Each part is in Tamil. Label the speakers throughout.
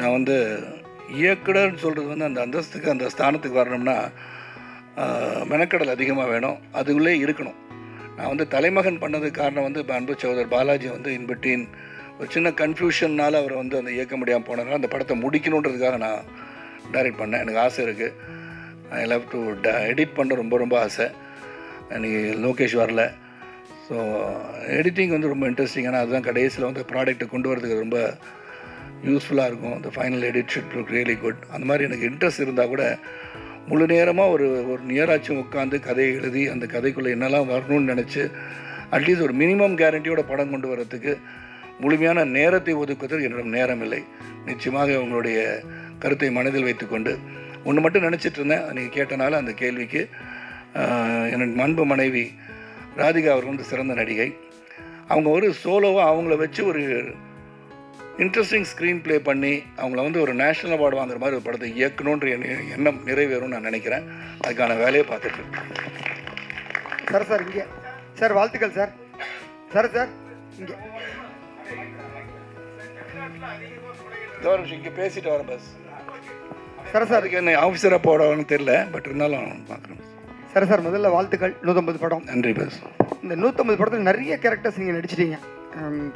Speaker 1: நான் வந்து இயக்குனர்னு சொல்கிறது வந்து அந்த அந்தஸ்துக்கு அந்த ஸ்தானத்துக்கு வரணும்னா மெனக்கடல் அதிகமாக வேணும். அதுக்குள்ளே இருக்கணும். நான் வந்து தலைமகன் பண்ணதுக்கு காரணம் வந்து இப்போ அன்பு சகோதரர் பாலாஜி வந்து இன்பிட்டீன் ஒரு சின்ன கன்ஃபியூஷன்னால் அவர் வந்து அந்த இயக்க முடியாமல் போனதுனால அந்த படத்தை முடிக்கணுன்றதுக்காக நான் டைரக்ட் பண்ணேன். எனக்கு ஆசை இருக்குது ஐ லவ் டு ட எடிட் பண்ண ரொம்ப ரொம்ப ஆசை. எனக்கு லோகேஷ் வரல. ஸோ எடிட்டிங் வந்து ரொம்ப இன்ட்ரெஸ்டிங் ஆனால் அதுதான் கடைசியில் வந்து ப்ராடக்ட்டை கொண்டு வரதுக்கு ரொம்ப யூஸ்ஃபுல்லாக இருக்கும். இந்த final edit should look really good அந்த மாதிரி எனக்கு இன்ட்ரெஸ்ட் இருந்தால் கூட முழு நேரமாக ஒரு ஒரு நியராச்சும் உட்காந்து கதையை எழுதி அந்த கதைக்குள்ளே என்னெல்லாம் வரணும்னு நினச்சி அட்லீஸ்ட் ஒரு மினிமம் கேரண்டியோட படம் கொண்டு வரத்துக்கு முழுமையான நேரத்தை ஒதுக்குவதற்கு என்னிடம் நேரம் இல்லை. நிச்சயமாக உங்களுடைய கருத்தை மனதில் வைத்துக்கொண்டு ஒன்று மட்டும் நினச்சிட்டு இருந்தேன். நீங்கள் கேட்டனால அந்த கேள்விக்கு ஆஹ், என்னோட அன்பு மனைவி ராதிகா அவர் வந்து சிறந்த நடிகை. அவங்க ஒரு சோலோவாக அவங்கள வச்சு ஒரு இன்ட்ரெஸ்டிங் ஸ்க்ரீன் ப்ளே பண்ணி அவங்கள வந்து ஒரு நேஷனல் அவார்டு வாங்குற மாதிரி ஒரு படத்தை இயக்கணுன்ற எண்ண- எண்ணம் நிறைவேறும்னு நான் நினைக்கிறேன். அதுக்கான வேலையை பார்த்துட்டு
Speaker 2: சார் சார் இங்கே. சார் வாழ்த்துக்கள் சார் சார் சார் இங்கே.
Speaker 1: இங்கே பேசிட்டு வரேன் பஸ்
Speaker 2: சார் சார்
Speaker 1: அதுக்கு என்ன ஆஃபீஸராக போடணும்னு தெரியல பட் இருந்தாலும் பார்க்குறேன்
Speaker 2: சார் சார் முதல்ல வாழ்த்துக்கள். நூற்றம்பது படம்.
Speaker 1: நன்றி பஸ்
Speaker 2: இந்த நூற்றம்பது படத்தில் நிறைய கேரக்டர்ஸ் நீங்கள் நடிச்சிட்டீங்க.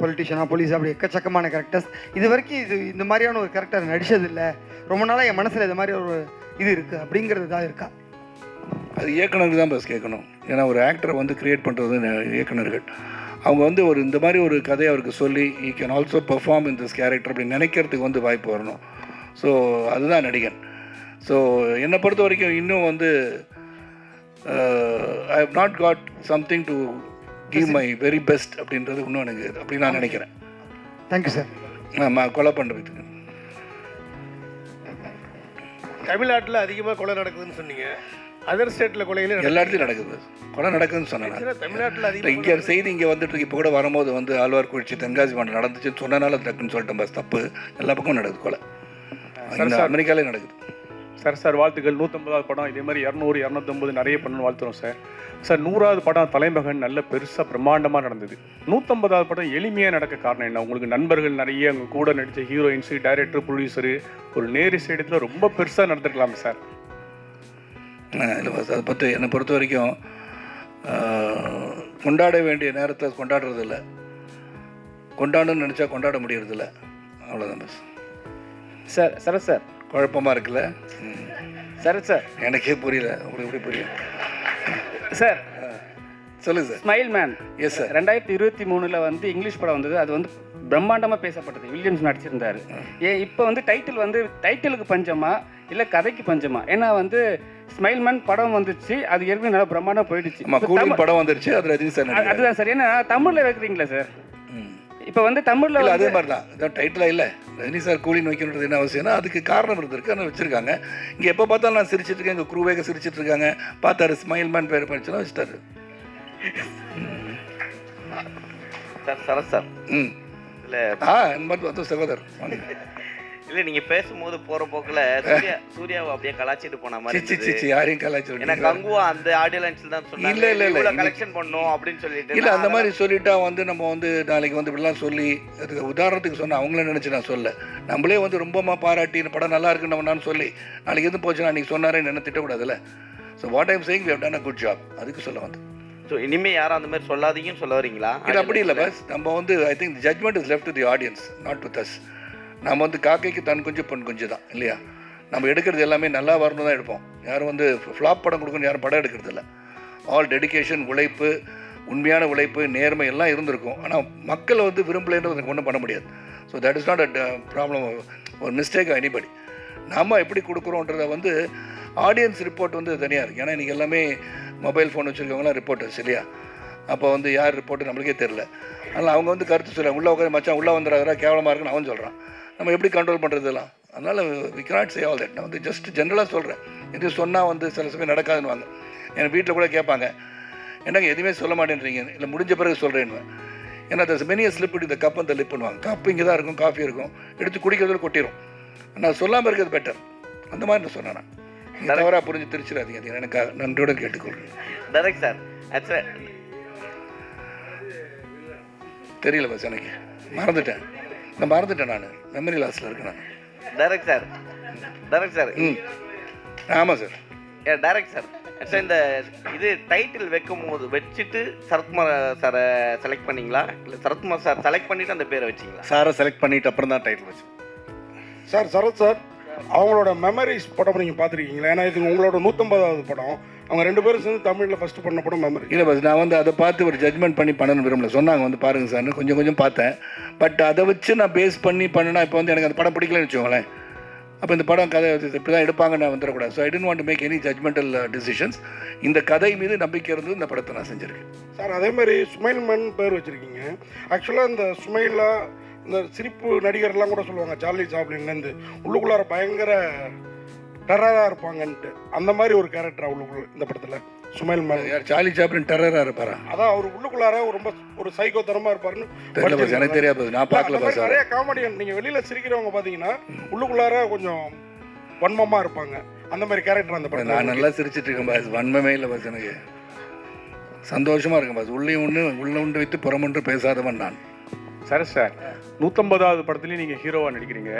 Speaker 2: பொலிட்டிஷியனா போலீஸ் அப்படி எக்கச்சக்கமான கேரக்டர்ஸ் இது வரைக்கும் இது இந்த மாதிரியான ஒரு கேரக்டர் நடிச்சதில்லை. ரொம்ப நாளாக என் மனசில் இது மாதிரி ஒரு இது இருக்குது அப்படிங்கிறது தான் இருக்கா?
Speaker 1: அது இயக்குனருக்கு தான் பஸ் கேட்கணும். ஏன்னா ஒரு ஆக்டரை வந்து கிரியேட் பண்ணுறது இயக்குனர்கள். அவங்க வந்து ஒரு இந்த மாதிரி ஒரு கதையை அவருக்கு சொல்லி I can also perform in this character அப்படின்னு நினைக்கிறதுக்கு வந்து வாய்ப்பு வரணும். ஸோ அதுதான் நடிகன். ஸோ என்னை பொறுத்த வரைக்கும் இன்னும் வந்து I have not got something to give my very best அப்படின்றது இன்னும் எனக்கு அப்படி நான் நினைக்கிறேன்.
Speaker 2: தேங்க்யூ சார்
Speaker 1: ஆமாம் கொலை பண்ணுறதுக்கு
Speaker 3: தமிழ்நாட்டில் அதிகமாக கொலை நடக்குதுன்னு சொன்னீங்க. அதர் ஸ்டேட்டில் கொலைகளே.
Speaker 1: எல்லா இடத்துலையும் நடக்குது. கொலை நடக்குதுன்னு.
Speaker 3: ஆக்சுவலா தமிழ்நாட்டில்
Speaker 1: இல்லை
Speaker 3: அதிகமாக
Speaker 1: இங்கே செய்தி இங்கே வந்துட்டு இருக்கு. இப்போ கூட வரும்போது வந்து ஆழ்வார்குறிச்சி தென்காசி மாவட்டம் நடந்துச்சுன்னு சொன்னனால டக்குன்னு சொல்லிட்டேன் பஸ் தப்பு. எல்லா பக்கமும் நடக்குது கொலை. அமெரிக்காலே நடக்குது.
Speaker 4: சார் சார் வாழ்த்துக்கள். நூற்றம்பதாவது படம் இதே மாதிரி இரநூறு இரநூத்தொம்பது நிறைய பண்ணணும்னு வாழ்த்துறோம் சார். சார் நூறாவது படம் தலைமகன் நல்ல பெருசாக பிரம்மாண்டமாக நடந்தது. நூற்றம்பதாவது படம் எளிமையாக நடக்க காரணம் என்ன? உங்களுக்கு நண்பர்கள் நிறைய உங்க கூட நடித்த ஹீரோயின்ஸு டைரக்டர் ப்ரொடியூசரு ஒரு நேரு இடத்துல ரொம்ப பெருசாக நடந்துருக்கலாம் சார்.
Speaker 1: இல்லை பஸ் அதை பற்றி என்னை பொறுத்த வரைக்கும் கொண்டாட வேண்டிய நேரத்தை கொண்டாடுறது இல்லை கொண்டாடணும்னு நினச்சா கொண்டாட முடியறதில்ல. அவ்வளோதான் பஸ்
Speaker 5: சார் சரத் சார்
Speaker 1: குழப்பமாக இருக்குல்ல.
Speaker 5: சரத் சார்
Speaker 1: எனக்கே புரியல. உங்களுக்கு எப்படி புரியும்?
Speaker 5: சார்.
Speaker 1: சொல்லுங்க sir.
Speaker 5: Smile man.
Speaker 1: Yes sir
Speaker 5: ரெண்டாயிரத்தி இருபத்தி மூணில் வந்து இங்கிலீஷ் படம் வந்தது. அது வந்து பிரம்மாண்டமாக பேசப்பட்டது. வில்லியம்ஸ் நடிச்சிருந்தாரு. ஏன் இப்போ வந்து டைட்டில் வந்து டைட்டிலுக்கு பஞ்சமா இல்லை கதைக்கு பஞ்சமா? ஏன்னா வந்து ஸ்மைல் மேன் படம் வந்துச்சு. அது ஏற்கனவே நல்லா பிரம்மாண்டம் போயிடுச்சு.
Speaker 1: படம் வந்துருச்சு. அது ரஜினி சார்.
Speaker 5: அதுதான் சார். ஏன்னா தமிழில் வைக்கிறீங்களா சார்? இப்போ வந்து தமிழில்
Speaker 1: இல்லை அதே மாதிரி தான் இதான் டைட்டிலாக இல்லை. ரஜினி சார் கூலின்னு வைக்கணுன்றது என்ன அவசியம்னா அதுக்கு காரணம் இருந்திருக்கு. ஆனால் வச்சுருக்காங்க. இங்கே எப்போ பார்த்தாலும் நான் சிரிச்சிட்டு இருக்கேன். இங்கே குரூவேக சிரிச்சிட்டு இருக்காங்க. பார்த்தாரு ஸ்மைல் மேன் பேர் படிச்சுனா வச்சுட்டாரு.
Speaker 6: Sir Sarath sir.
Speaker 1: ம்.
Speaker 6: இல்லை
Speaker 1: ஆ இந்த மாதிரி பார்த்தோம் சகோதரர். வாங்க.
Speaker 6: இல்லை நீங்கள் பேசும்போது போகிற போக்கில் சூர்யா சூர்யாவை அப்படியே கலாச்சிட்டு போன மாதிரி
Speaker 1: யாரையும்
Speaker 6: ஏன்னா
Speaker 1: கலாச்சு
Speaker 6: கங்குவா அந்த ஆடியோ லைன்ஸ்ல தான் சொன்னாங்க.
Speaker 1: இல்ல, இல்ல, இல்ல.
Speaker 6: கலெக்ஷன் பண்ணோம் அப்படின்னு சொல்லிட்டு.
Speaker 1: இல்லை அந்த மாதிரி சொல்லிட்டா வந்து நம்ம வந்து நாளைக்கு வந்து இப்படிலாம் சொல்லி அதுக்கு உதாரணத்துக்கு சொன்ன அவங்கள நினச்சி நான் சொல்ல நம்மளே வந்து ரொம்பமா பாராட்டி இந்த படம் நல்லா இருக்குன்னு நம்ம நான் சொல்லி நாளைக்கு எது போச்சுன்னா அன்றைக்கி சொன்னாரேன்னு என்ன திட்டக்கூடாதுல்ல. So what I'm saying we have done a good job அதுக்கு சொல்ல வந்து
Speaker 6: ஸோ இனிமே யாரும் அந்த மாதிரி சொல்லாதீங்கன்னு சொல்ல வரீங்களா?
Speaker 1: இது அப்படி இல்லை பஸ் நம்ம வந்து I think judgement is left to the audience not to us நம்ம வந்து காக்கைக்கு தன் குஞ்சு பொன் குஞ்சு தான் இல்லையா? நம்ம எடுக்கிறது எல்லாமே நல்லா வரணும் தான் எடுப்போம். யாரும் வந்து ஃப்ளாப் படம் கொடுக்கணும் யாரும் படம் எடுக்கிறது இல்லை ஆல் டெடிகேஷன் உழைப்பு உண்மையான உழைப்பு நேர்மை எல்லாம் இருந்திருக்கும். ஆனால் மக்களை வந்து விரும்பலைன்றது எனக்கு ஒன்றும் பண்ண முடியாது. So that is not a problem ஒரு மிஸ்டேக் எனிபடி நம்ம எப்படி கொடுக்குறோன்றத வந்து ஆடியன்ஸ் ரிப்போர்ட் வந்து தனியாக இருக்குது ஏன்னா இன்றைக்கி எல்லாமே மொபைல் ஃபோன் வச்சுருக்கவங்களாம் ரிப்போர்ட்டர்ஸ் இல்லையா? அப்போ வந்து யார் ரிப்போர்ட்டு நம்மளுக்கே தெரில அதனால் அவங்க வந்து கருத்து சொல்ல உள்ளே உட்காந்து மச்சான் உள்ளே வந்துடாதரா கேவலமாக இருக்குன்னு அவன் சொல்கிறான் நம்ம எப்படி கண்ட்ரோல் பண்ணுறதுலாம் அதனால் we cannot say all that. நான் வந்து ஜஸ்ட் ஜென்ரலாக சொல்கிறேன் இது சொன்னால் வந்து சில சமயம் நடக்காதுன்னு வாங்க என் வீட்டில் கூட கேட்பாங்க. என்னங்க எதுவுமே சொல்ல மாட்டேன்றீங்க. இல்லை முடிஞ்ச பிறகு சொல்கிறேன்னு ஏன்னா தஸ் மெனிய ஸ்லிப் இந்த கப் அந்த லிப் பண்ணுவாங்க கப் இங்கே தான் இருக்கும் காஃபி இருக்கும். எடுத்து குடிக்கிறதுல கொட்டிடும் நான் சொல்லாமல் இருக்கிறது பெட்டர் அந்த மாதிரி நான் சொன்னேன் நான். தவறாக புரிஞ்சு திருச்சிடாதீங்க. அது எனக்கு நன்றியோட கேட்டுக்கொள்கிறேன்
Speaker 6: டேரக்ட் சார்
Speaker 1: தெரியல பஸ் எனக்கு. மறந்துட்டேன். நான் மறந்துட்டேன் நான். மெமரி லாஸில் இருக்கேன் நான்.
Speaker 6: டைரக்ட் சார் டைரக்ட் சார்
Speaker 1: ம். ஆமாம் சார்
Speaker 6: ஏ டைரக்ட் சார் சார் இந்த இது டைட்டில் வைக்கும் போது வச்சுட்டு சரத்குமார் சாரை செலக்ட் பண்ணீங்களா? இல்லை சரத்குமார் சார் செலக்ட் பண்ணிட்டு அந்த பேரை வச்சிங்களா?
Speaker 1: சாரை செலக்ட் பண்ணிட்டு அப்புறம் தான் டைட்டில் வச்சு
Speaker 7: சார் சரத் சார் அவங்களோட மெமரிஸ் படம் நீங்கள் பார்த்துருக்கீங்களா? ஏன்னா இது உங்களோட நூற்றம்பதாவது படம். அவங்க ரெண்டு பேரும் சேர்ந்து தமிழில் ஃபஸ்ட்டு பண்ண படம் மெமரி
Speaker 1: இல்லை பஸ் நான் வந்து அதை பார்த்து ஒரு ஜட்மெண்ட் பண்ணி பண்ணணும்னு விரும்பல. சொன்னாங்க வந்து பாருங்க சார்னு கொஞ்சம் கொஞ்சம் பார்த்தேன். பட் அதை வச்சு நான் பேஸ் பண்ணி பண்ணினா இப்போ வந்து எனக்கு அந்த படம் பிடிக்கலன்னு வச்சுக்கோங்களேன். அப்போ இந்த படம் கதை இப்படி தான் எடுப்பாங்க நான் வந்துடக்கூடாது. So I don't want make any judgemental decisions இந்த கதை மீது நம்பிக்கை இருந்து இந்த படத்தை நான் செஞ்சுருக்கேன்.
Speaker 7: சார் அதே மாதிரி சுமைல் மன் பேர் வச்சுருக்கீங்க. ஆக்சுவலாக இந்த சுமைலா இந்த சிரிப்பு நடிகர்லாம் கூட சொல்லுவாங்க சார்லி சாப்ளின்லேருந்து உள்ளுக்குள்ளார பயங்கர டெரராக இருப்பாங்கன்ட்டு. அந்த மாதிரி ஒரு கேரக்டர் உள்ளுக்குள்ள இந்த படத்தில். சுமைல்
Speaker 1: யார்? சார்லி சாப்ளின் டெரராக இருப்பாரா?
Speaker 7: அதான் அவர் உள்ளுக்குள்ளார ஒரு ரொம்ப ஒரு சைக்கோ தரமாக இருப்பாருன்னு
Speaker 1: எனக்கு தெரியாது. நான் பார்க்கல
Speaker 7: நிறைய காமெடியன் நீங்கள் வெளியில் சிரிக்கிறவங்க பார்த்தீங்கன்னா உள்ளுக்குள்ளார கொஞ்சம் வன்மமாக இருப்பாங்க. அந்த மாதிரி கேரக்டர் அந்த படம்
Speaker 1: நான் நல்லா சிரிச்சிட்டு இருக்கேன் பாஸ் வன்மமே இல்லை பஸ் எனக்கு. சந்தோஷமா இருக்கேன் பாஸ் உள்ளே ஒன்று உள்ள ஒன்று வைத்து புறமொன்று பேசாதவன் நான்.
Speaker 4: சரத் சார் நூற்றம்பதாவது படத்துலேயும் நீங்கள் ஹீரோவாக நடிக்கிறீங்க.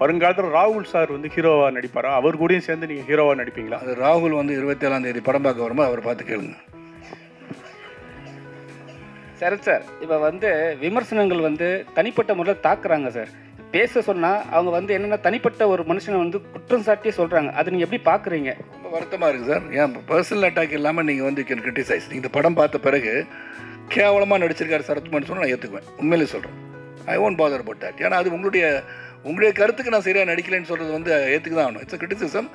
Speaker 4: வருங்காலத்தில் ராகுல் சார் வந்து ஹீரோவாக நடிப்பாரா? அவர் கூடயும் சேர்ந்து நீங்கள் ஹீரோவாக நடிப்பீங்களா?
Speaker 1: அது ராகுல் வந்து இருபத்தேழாம் தேதி படம் பார்க்க வரும்போது அவரை பார்த்து கேளுங்க.
Speaker 5: சரத் சார் இப்போ வந்து விமர்சனங்கள் வந்து தனிப்பட்ட முறையில் தாக்குறாங்க சார். பேச சொன்னால் அவங்க வந்து என்னென்னா தனிப்பட்ட ஒரு மனுஷனை வந்து குற்றம் சாட்டியே சொல்கிறாங்க அதை நீங்கள் எப்படி பார்க்குறீங்க
Speaker 1: ரொம்ப வருத்தமாக இருக்குது சார். ஏன் பர்சனல் அட்டாக் இல்லாமல் நீங்கள் வந்து கேன் கிரிட்டிசைஸ் இந்த படம் பார்த்த பிறகு கேவலமாக நடிச்சிருக்காரு சரத்குமார் சொன்னால் நான் ஏற்றுக்குவேன் உண்மையிலே சொல்கிறேன் I won't bother about that ஏன்னா அது உங்களுடைய உங்களுடைய கருத்துக்கு நான் சரியாக நடிக்கலைன்னு சொல்கிறது வந்து ஏற்றுக்கு தான் ஆகணும். இட்ஸ் கிரிட்டிசிசம்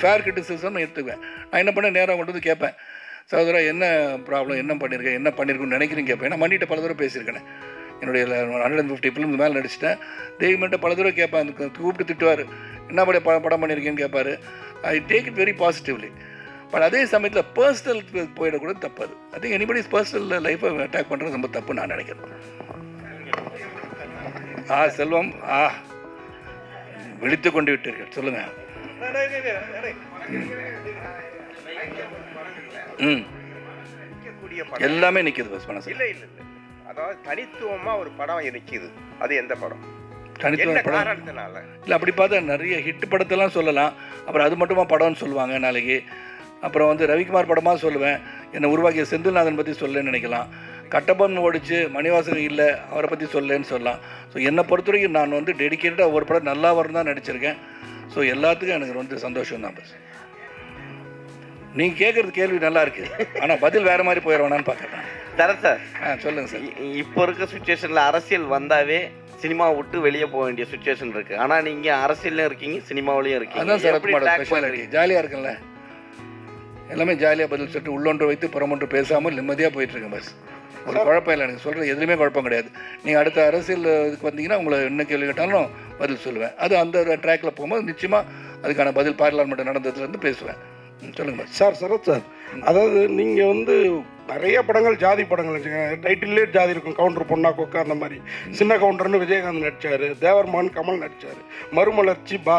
Speaker 1: ஃபேர் கிரிட்டிசிசம் ஏற்றுக்குவேன் நான் என்ன பண்ண நேராக கொண்டு வந்து கேட்பேன். சகோதரா என்ன ப்ராப்ளம் என்ன பண்ணியிருக்கேன் என்ன பண்ணியிருக்குன்னு நினைக்கிறேன்னு கேட்பேன். நான் மன்னிட்ட பல தடவை பேசியிருக்கேன். என்னுடைய ஹண்ட்ரட் அண்ட் ஃபிஃப்டி ஃபிலிம்ஸ் மேலே நடிச்சிட்டேன். தெய்வம்கிட்ட பல தடவை கேட்பேன். அந்த கூப்பிட்டு திட்டுவார். என்ன படம் படம் படம் பண்ணியிருக்கேன்னு கேட்பார். I take it very positively but அதே சமயத்தில் பர்சனல் போயிடக்கூடாது தப்பு அது ஐ திங்க் எனிபடிஸ் பர்சனல் லைஃப்பை அட்டாக் பண்ணுறது ரொம்ப தப்பு நான் நினைக்கிறேன். ஆ செல்வம் ஆ. விழித்து கொண்டு விட்டீர்கள். சொல்லுங்கள் ம். எல்லாமே நிற்கிது மனசு
Speaker 8: இல்ல இல்ல இல்ல. அதாவது தனித்துவமா ஒரு படம் நிக்குது. அது எந்த படம்?
Speaker 1: தனித்துவ
Speaker 8: என்ன
Speaker 1: படம்? இல்லை அப்படி பார்த்தா நிறைய ஹிட் படத்தெல்லாம் சொல்லலாம். அப்புறம் அது மட்டுமா படம்னு சொல்லுவாங்க நாளைக்கு. அப்புறம் வந்து ரவிக்குமார் படமாக சொல்லுவேன். என்னை உருவாக்கிய செந்தில்நாதன் பற்றி சொல்லன்னு நினைக்கலாம். கட்டபொம்மன் ஓடிச்சு மணிவாசகர் இல்லை அவரை பற்றி சொல்லன்னு சொல்லலாம். ஸோ என்னை பொறுத்த வரைக்கும் நான் வந்து டெடிக்கேட்டடாக ஒவ்வொரு படம் நல்லா வரும் தான் நடிச்சிருக்கேன். ஸோ எல்லாத்துக்கும் எனக்கு வந்து சந்தோஷம் தான் பஸ் நீங்கள் கேட்குறது கேள்வி நல்லா இருக்கு. ஆனால் பதில் வேறு மாதிரி போயிடுவானான்னு பார்க்குறேன்.
Speaker 6: சரத் சார்
Speaker 1: ஆ சொல்லுங்கள் சார்
Speaker 6: இப்போ இருக்க சுச்சுவேஷனில் அரசியல் வந்தாவே சினிமா விட்டு வெளியே போக வேண்டிய சுச்சுவேஷன் இருக்கு. ஆனா நீங்க அரசியலும் இருக்கீங்க சினிமாவிலையும் இருக்கீங்க.
Speaker 1: அதான்? ஜாலியாக இருக்குல்ல எல்லாமே ஜாலியாக பதில் சொல்லிட்டு உள்ளொன்று வைத்து புறமொன்று பேசாமல் நிம்மதியாக போயிட்டுருக்கேன் பஸ் ஒரு குழப்பம் இல்லை எனக்கு சொல்கிறது எதுவுமே குழப்பம் கிடையாது. நீங்கள் அடுத்த அரசியல் இதுக்கு வந்தீங்கன்னா உங்களை என்ன கேள்வி கேட்டாலும் பதில் சொல்லுவேன். அது அந்த ட்ராக்கில் போகும்போது நிச்சயமாக அதுக்கான பதில் பார்லிமெண்ட் நடந்ததுலேருந்து பேசுவேன். ம், சொல்லுங்க பஸ்
Speaker 7: சார் சரத் சார் அதாவது நீங்கள் வந்து நிறைய படங்கள் ஜாதி படங்கள் வச்சுங்க டைட்டிலே ஜாதி இருக்கும். கவுண்டர் பொண்ணா கொக்கா அந்த மாதிரி. சின்ன கவுண்டர்னு விஜயகாந்த் நடிச்சார். தேவர்மான் கமல் நடிச்சார். மறுமலர்ச்சி பா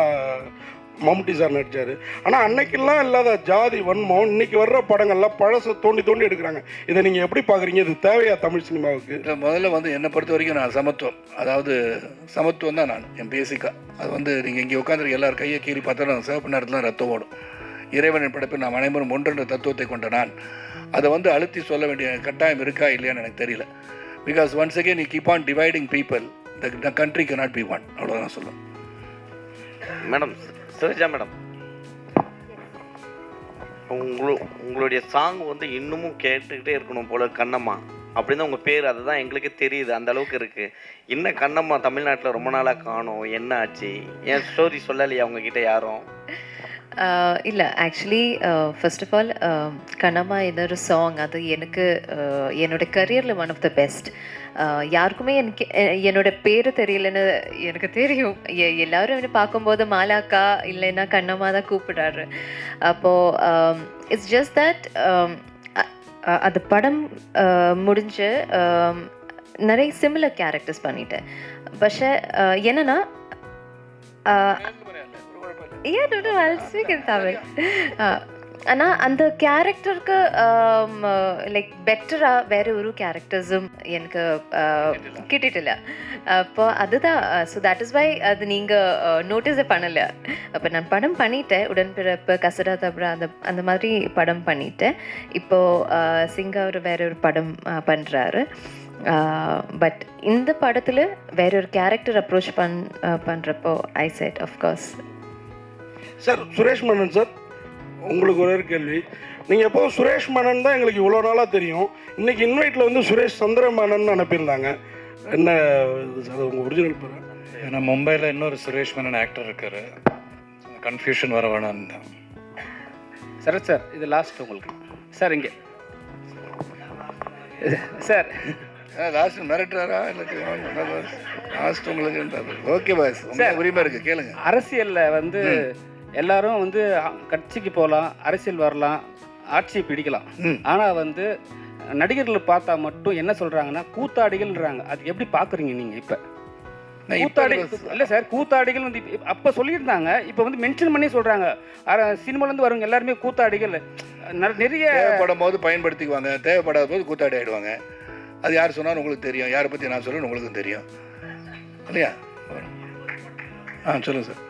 Speaker 7: மம்முட்டி சார் நடிச்சார். ஆனால் அன்னைக்கெல்லாம் இல்லாத ஜாதி வன்மம் இன்னைக்கு வர்ற படங்கள்லாம் பழசை தோண்டி தோண்டி எடுக்கிறாங்க. இதை நீங்கள் எப்படி பார்க்குறீங்க இது தேவையா தமிழ் சினிமாவுக்கு?
Speaker 1: முதல்ல வந்து என்னை பொறுத்த வரைக்கும் நான் சமத்துவம். அதாவது சமத்துவம் தான் நான் என் பேசிக்காக அது வந்து நீங்கள் இங்கே உட்காந்துருக்க எல்லார் கையை கீறி பார்த்தாலும் சிவப்பு நேரத்தில் ரத்தம் ஓடும். இறைவனின் படைப்பில் நாம் அனைவரும் ஒன்றென்ற தத்துவத்தை கொண்ட நான். அதை வந்து அழுத்தி சொல்ல வேண்டிய கட்டாயம் இருக்கா இல்லையான்னு எனக்கு தெரியல. பிகாஸ் ஒன்ஸ் அகேன் நீ keep on dividing people the country cannot be one அவ்வளோதான் நான் சொல்லுவேன்
Speaker 6: மேடம் சிரஜா மேடம். உங்களு உங்களுடைய சாங் வந்து இன்னமும் கேட்டுக்கிட்டே இருக்கணும் போல கண்ணம்மா. அப்படின்னு உங்கள் பேர் அதுதான் எங்களுக்கு தெரியுது அந்த அளவுக்கு இருக்குது என்ன கண்ணம்மா தமிழ்நாட்டில் ரொம்ப நாளாக காணும் என்ன ஆச்சு? என் ஸ்டோரி சொல்லலையா உங்ககிட்ட யாரும்?
Speaker 9: இல்லை actually actually of all all என்ன ஒரு சாங் அது எனக்கு என்னோட கரியரில் ஒன் ஆஃப் த பெஸ்ட் யாருக்குமே எனக்கு என்னோட பேர் தெரியலன்னு எனக்கு தெரியும். எல்லாரும் என்ன பார்க்கும்போது மாலாக்கா இல்லைன்னா கண்ணம்மா தான் கூப்பிடுறாரு. அப்போது இட்ஸ் ஜஸ்ட் தட் அது படம் uh, முடிஞ்சு um, நிறைய சிமிலர் கேரக்டர்ஸ் பண்ணிட்டேன். பஷே uh, என்னன்னா uh, no, I'll speak in Tamil. Uh, ஆனால் அந்த கேரக்டருக்கு லைக் பெட்டராக வேற ஒரு கேரக்டர்ஸும் எனக்கு கிட்டிட்டிല്ല அப்போ அதுதான் ஸோ தட் இஸ் வை அது நீங்கள் நோட்டீஸே பண்ணலை அப்போ நான் படம் பண்ணிட்டேன் உடன்பிறப்பு கசடா தப்ரா அந்த அந்த மாதிரி படம் பண்ணிட்டேன் இப்போது சிங்கா ஒரு வேற ஒரு படம் பண்ணுறாரு பட் இந்த படத்தில் வேற ஒரு கேரக்டர் அப்ரோச் பண் பண்ணுறப்போ I said of course
Speaker 7: sir Suresh Menon sir. உங்களுக்கு ஒரே ஒரு கேள்வி. நீங்கள் எப்போ சுரேஷ் மேனன் தான் எங்களுக்கு இவ்வளோ நாளாக தெரியும். இன்னைக்கு இன்வைட்டில் வந்து சுரேஷ் சந்திரமேனன் அனுப்பியிருந்தாங்க. என்ன இது சார் உங்கள் ஒரிஜினல் பேர்?
Speaker 10: ஏன்னா மும்பையில் இன்னொரு சுரேஷ் மேனன் ஆக்டர் இருக்காரு. கன்ஃபியூஷன் வர வேணாம் தான்.
Speaker 5: சரத் சார் இது லாஸ்ட் உங்களுக்கு. சார் இங்கே. சார்.
Speaker 1: லாஸ்ட் மிரட்டுறாரா? இல்லை லாஸ்ட் உங்களுக்கு ஓகே பாஸ் உங்களுக்கு உரிமை இருக்குது கேளுங்க.
Speaker 5: அரசியல்ல வந்து எல்லாரும் வந்து கட்சிக்கு போகலாம் அரசியல் வரலாம் ஆட்சியை பிடிக்கலாம்.
Speaker 1: ம்.
Speaker 5: ஆனா வந்து நடிகர்கள் பார்த்தா மட்டும் என்ன சொல்றாங்கன்னா கூத்தாடிகள்ன்றாங்க. அது எப்படி பாக்குறீங்க நீங்க இப்ப?
Speaker 1: நான் இப்ப
Speaker 5: கூத்தாடி
Speaker 1: இருக்க-
Speaker 5: இல்ல சார் கூத்தாடிகள் வந்து அப்ப சொல்லியிருந்தாங்க. இப்ப வந்து மென்ஷன் பண்ணி சொல்றாங்க. அர- சினிமால இருந்து வரவங்க எல்லாருமே கூத்தாடிகள். நிறைய
Speaker 1: தேவைப்படும் போது பயன்படுத்திக்குவாங்க. தேவைப்படாத போது கூத்தாடி ஆயிடுவாங்க. அது யார் சொன்னாலும் உங்களுக்கு தெரியும். யாரை பற்றி நான் சொல்லணும் உங்களுக்கும் தெரியும். இல்லையா? ஆ சொல்லுங்கள் சார்.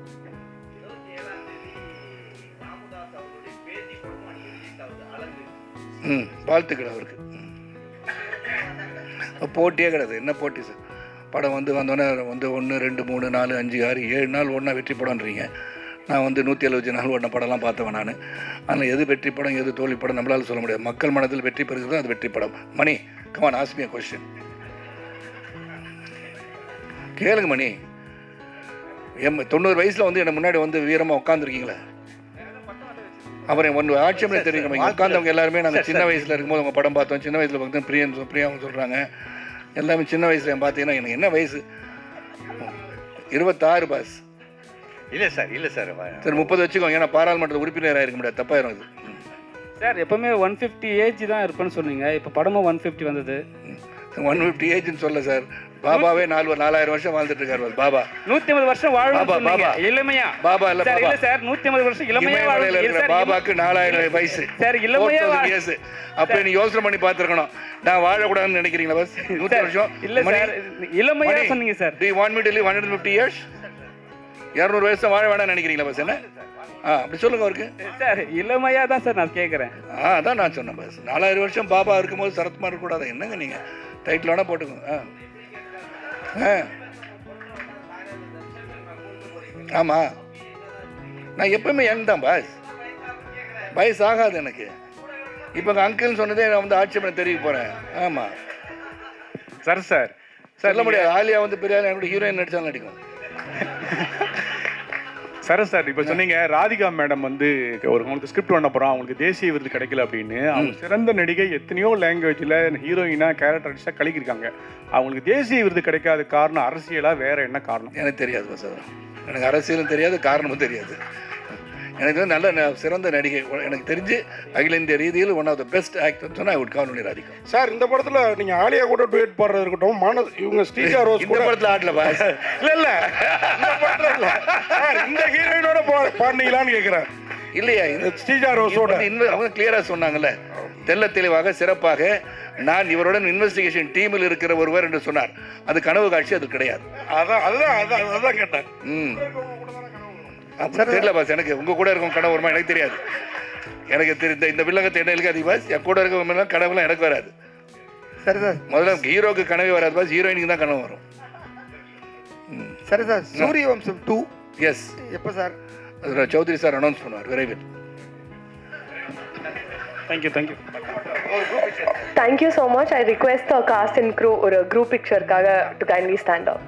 Speaker 1: ம் வாழ்த்துக்கள் அவருக்கு. போட்டியே கிடையாது. என்ன போட்டி சார்? படம் வந்து வந்தோடனே வந்து ஒன்று ரெண்டு மூணு நாலு அஞ்சு ஆறு ஏழு நாள் ஒன்றா வெற்றி படம்ன்றீங்க. நான் வந்து நூற்றி எழுபத்தி நாள் ஒன்றை படம்லாம் பார்த்தவன் நான். ஆனால் எது வெற்றி படம் எது தோல்வி படம் நம்மளால் சொல்ல முடியாது. மக்கள் மனதில் வெற்றி பெறுகிறதோ அது வெற்றி படம். மணி கமான் ஆஸ்மியா கொஸ்டின் கேளுங்க மணி. எம் தொண்ணூறு வயசில் வந்து என்னை முன்னாடி வந்து வீரமாக உட்காந்துருக்கீங்களே அப்புறம் ஒன்று ஆட்சியமே தெரியும் இங்கே உட்காந்தவங்க எல்லாருமே நாங்கள் சின்ன வயசில் இருக்கும்போது உங்கள் படம் பார்த்தோம். சின்ன வயசில் பார்த்தோம். பிரியன் பிரியாவும் சொல்கிறாங்க எல்லாமே சின்ன வயசில் பார்த்தீங்கன்னா எனக்கு என்ன வயசு? இருபத்தாறு பாஸ்.
Speaker 8: இல்லை சார் இல்லை சார்.
Speaker 1: சரி முப்பது வச்சுக்கோங்க. ஏன்னா பாராளுமன்ற உறுப்பினராக இருக்க முடியாது. தப்பாயிரும் இது
Speaker 5: சார் எப்பவுமே ஒன் ஃபிஃப்டி ஏஜ் தான் இருப்பேன்னு சொன்னீங்க. இப்போ படமும் ஒன் ஃபிஃப்டி வந்தது.
Speaker 1: ஒன் ஃபிஃப்டி ஏஜ்னு சொல்ல சார். பாபாவே நாலு நாலாயிரம் வருஷம் வாழ்ந்துட்டு இருக்காரு. பாபா.
Speaker 5: நூத்தி ஐம்பது வருஷம்
Speaker 1: பாபா,
Speaker 5: வாழணும்
Speaker 1: பாபா.
Speaker 5: இளமையா.
Speaker 1: பாபா இல்ல
Speaker 5: சார்
Speaker 1: பாபா.
Speaker 5: இல்ல சார் நூத்தி ஐம்பது வருஷம் இளமையா சார்,
Speaker 1: பாபாக்கு நாலாயிரம் வயசு.
Speaker 5: சார் இளமையா வாழ-
Speaker 1: இயர்ஸ் அப்ப நீ யோசனை பண்ணி பார்த்துருக்கணும். நான் வாழக்கூடாதுன்னு நினைக்கிறீங்களா பஸ்?
Speaker 5: சார்,
Speaker 1: வருஷம்.
Speaker 5: இல்ல சார் இளமையா சொன்னீங்க sir.
Speaker 1: do you want me to live 150 years? இரநூறு வயசு வாழ வேணாம்னு நினைக்கிறீங்களா பஸ் என்ன? ஆ அப்படி சொல்லுங்க அவருக்கு.
Speaker 5: சார் இளமையா தான் சார் நான் கேட்குறேன்
Speaker 1: ஆ அதான் நான் சொன்னேன் பஸ். நாலாயிரம் வருஷம் பாபா இருக்கும்போது சரத்குமார் இருக்கக்கூடாது என்னங்க நீங்க? டைட்டில் வேணா போட்டுக்கோங்க. ஆ. ஆ. ஆமா. நான் எப்பவுமே யங் தான் பாஸ் வயசு ஆகாது எனக்கு. இப்போ எங்கள் அங்கிள்னு சொன்னதே நான் வந்து ஆட்சேபனை தெரிவிக்க போகிறேன் ஆமாம்
Speaker 4: சார் சார்
Speaker 1: சொல்ல முடியாது. ஆலியா வந்து பெரிய என்னோட ஹீரோயின் நடிச்சாலும் நடிக்கும்.
Speaker 4: சார் சார் இப்போ சொன்னீங்க ராதிகா மேடம் வந்து ஒரு உங்களுக்கு ஸ்கிரிப்ட் பண்ண போகிறோம் அவங்களுக்கு தேசிய விருது கிடைக்கல அப்படின்னு. அவங்க சிறந்த நடிகை எத்தனையோ லாங்குவேஜில் ஹீரோயினாக கேரக்டர் அடிச்சா கழிக்கிருக்காங்க. அவங்களுக்கு தேசிய விருது கிடைக்காத காரணம் அரசியலா வேற என்ன காரணம்?
Speaker 1: எனக்கு தெரியாது சார் எனக்கு அரசியலும் தெரியாது காரணமும் தெரியாது. எனக்கு நல்ல சிறந்த நடிகை. எனக்கு தெரிஞ்சு அகில இந்திய ரீதியில் one of the best actor சொன்னால் I would only Radhika.
Speaker 7: Sir இந்த படத்தில் நீங்கள் ஆலியா கூட டுவேட் பாடுறது இருக்கட்டும் மான இவங்க ஸ்ரீஜா ரோஸ்
Speaker 1: இந்த படத்தில் ஆடல பாஸ்
Speaker 7: இல்ல இல்ல. இந்த ஹீரோயினோட பா- பாடுனீங்களான்னு கேக்குறேன்.
Speaker 1: இல்லையா? இந்த
Speaker 7: ஸ்ரீஜா ரோஸோட.
Speaker 1: இன்னும் அவங்க கிளியராக சொன்னாங்க தெள்ள தெளிவாக சிறப்பாக நான் இவருடன் இன்வெஸ்டிகேஷன் டீமில் இருக்கிற ஒருவர் என்று சொன்னார். அது கனவு காட்சி அது கிடையாது.
Speaker 7: அதான் அதுதான் அதான் அதான் கேட்டேன்.
Speaker 1: ம். தெரியல பாஸ். எனக்கு உங்க கூட இருக்கும் கனவு வருமா? எனக்கு தெரியாது. எனக்கு தெரிந்த இந்த வில்லங்கத்தை என்ன எழுதி பாஸ். என் கூட இருக்கவங்க கனவுலாம் எனக்கு வராது.
Speaker 2: சரி சார்.
Speaker 1: முதல்ல ஹீரோக்கு கனவே வராது பாஸ். ஹீரோயினுக்கு தான் கனவு வரும்.
Speaker 2: சரி சார். சூரிய வம்சம் டூ.
Speaker 1: எஸ்
Speaker 2: எப்போ சார்?
Speaker 1: அது சௌத்ரி சார் அனௌன்ஸ் பண்ணுவார். விரைவில்.
Speaker 4: Thank you thank you
Speaker 11: thank you so much I request the cast and crew ஒரு குரூப் பிக்சருக்காக டு கைண்ட்லி ஸ்டாண்ட் அப்